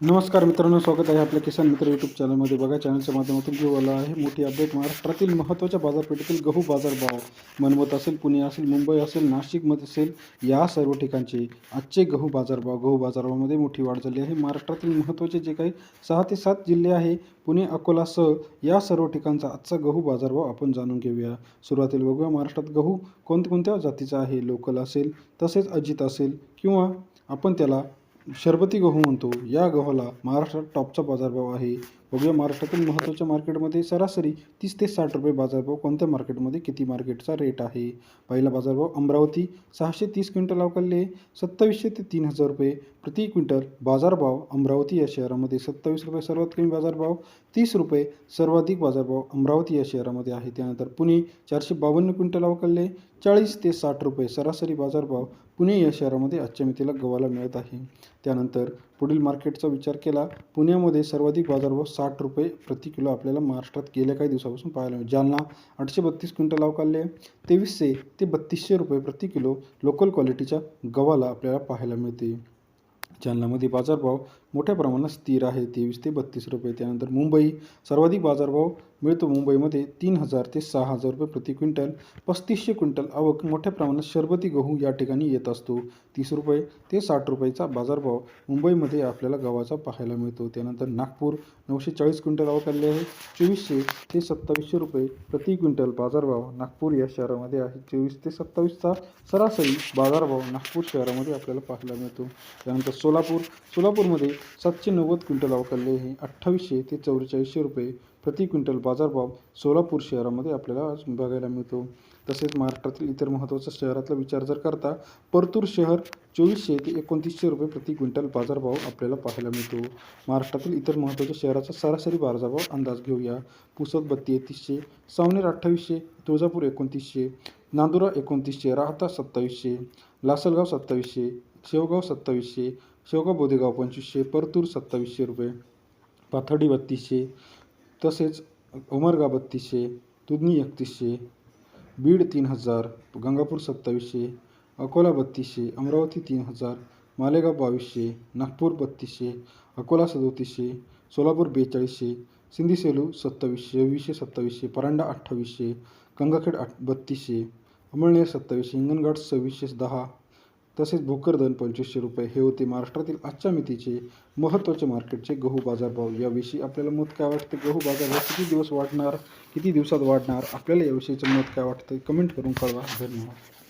नमस्कार मित्रांनो स्वागत आहे आपल्या किसान मित्र यूट्यूब चॅनलमध्ये बघा चॅनलच्या माध्यमातून घेऊ आला आहे मोठी अपडेट महाराष्ट्रातील महत्त्वाच्या बाजारपेठेतील गहू बाजारभाव मनमत असेल पुणे असेल मुंबई असेल नाशिकमध्ये असेल या सर्व ठिकाणचे आजचे गहू बाजारभाव गहू बाजारभावामध्ये मोठी वाढ झाली आहे. महाराष्ट्रातील महत्त्वाचे जे काही सहा ते सात जिल्हे आहे पुणे अकोलासह या सर्व ठिकाणचा आजचा गहू बाजारभाव आपण जाणून घेऊया. सुरुवातीला बघूया महाराष्ट्रात गहू कोणत्या जातीचा आहे लोकल असेल तसेच अजित असेल किंवा आपण त्याला शरबती गहू म्हणतो. या गव्हाला महाराष्ट्रात टॉपचा बाजारभाव आहे. बघूया महाराष्ट्रातील महत्त्वाच्या मार्केटमध्ये सरासरी तीस ते साठ रुपये बाजारभाव कोणत्या मार्केटमध्ये किती मार्केटचा रेट आहे? पहिला बाजारभाव अमरावती सहाशे तीस क्विंटल अवकालले सत्तावीसशे ते तीन हजार रुपये. प्रति क्विंटल बाजारभाव अमरावती या शहरामध्ये सत्तावीस रुपये सर्वात कमी बाजारभाव तीस रुपये सर्वाधिक बाजारभाव अमरावती या शहरामध्ये आहे. त्यानंतर पुणे चारशे बावन्न क्विंटल अवकालले चाळीस ते साठ रुपये सरासरी बाजारभाव पुणे या शहरामध्ये आजच्या मितीला गव्हाला मिळत आहे. त्यानंतर पुढील मार्केटचा विचार केला पुण्यामध्ये सर्वाधिक बाजारभाव साठ रुपये प्रति किलो आपल्याला महाराष्ट्रात गेल्या काही दिवसापासून पाहायला मिळेल. जालना आठशे बत्तीस क्विंटल अवकालले तेवीसशे ते बत्तीसशे रुपये प्रति किलो लोकल क्वालिटीच्या गव्हाला आपल्याला पाहायला मिळते. जालनामध्ये बाजारभाव मोठ्या प्रमाणात स्थिर आहे. तेवीस ते बत्तीस रुपये. त्यानंतर मुंबई सर्वाधिक बाजारभाव मिळतो. मुंबईमध्ये तीन हजार ते सहा हजार रुपये प्रति क्विंटल. पस्तीसशे क्विंटल आवक मोठ्या प्रमाणात शरबती गहू या ठिकाणी येत असतो. तीस रुपये ते साठ रुपयाचा बाजारभाव मुंबईमध्ये आपल्याला गव्हाचा पाहायला मिळतो. त्यानंतर नागपूर नऊशे चाळीस क्विंटल आवक आले आहे. चोवीसशे ते सत्तावीसशे रुपये प्रति क्विंटल बाजारभाव नागपूर या शहरामध्ये आहे. चोवीस ते सत्तावीसचा सरासरी बाजारभाव नागपूर शहरामध्ये आपल्याला पाहायला मिळतो. त्यानंतर सोलापूर. सोलापूरमध्ये सातशे नव्वद क्विंटल अवकालले आहे. अठ्ठावीसशे ते चौवेचाळीसशे रुपये प्रति क्विंटल बाजारभाव सोलापूर शहरामध्ये आपल्याला आज बघायला मिळतो. तसेच महाराष्ट्रातील इतर महत्त्वाच्या शहरातला विचार जर करता परतूर शहर चोवीसशे ते एकोणतीसशे रुपये प्रति क्विंटल बाजारभाव आपल्याला पाहायला मिळतो. महाराष्ट्रातील इतर महत्त्वाच्या शहराचा सरासरी बाजारभाव अंदाज घेऊया. पुसद बत्ती एकतीसशे सावनेर अठ्ठावीसशे तुळजापूर एकोणतीसशे नांदुरा एकोणतीसशे राहता सत्तावीसशे लासलगाव सत्तावीसशे शेवगाव सत्तावीसशे शेवगाव बोदेगाव पंचवीसशे परतूर सत्तावीसशे रुपये पाथर्डी बत्तीसशे तसेच उमरगा बत्तीसशे दुधनी एकतीसशे बीड तीन हजार गंगापूर सत्तावीसशे अकोला बत्तीसशे अमरावती तीन हजार मालेगाव बावीसशे नागपूर बत्तीसशे अकोला सदोतीसशे सोलापूर बेचाळीसशे सिंधी सेलू सत्तावीसशे वीसशे सत्तावीसशे परांडा अठ्ठावीसशे गंगाखेड आठ बत्तीसशे अमळनेर सत्तावीसशे हिंगणघाट सव्वीसशे दहा तसेच भोकरदन पंचवीसशे रुपये हे होते महाराष्ट्रातील आजच्या मितीचे महत्त्वाचे मार्केटचे गहू बाजारभाव. याविषयी आपल्याला मत काय वाटते? गहू बाजारभाव किती दिवस वाढणार? किती दिवसात वाढणार? आपल्याला याविषयीचं मत काय वाटतं? कमेंट करून कळवा. धन्यवाद.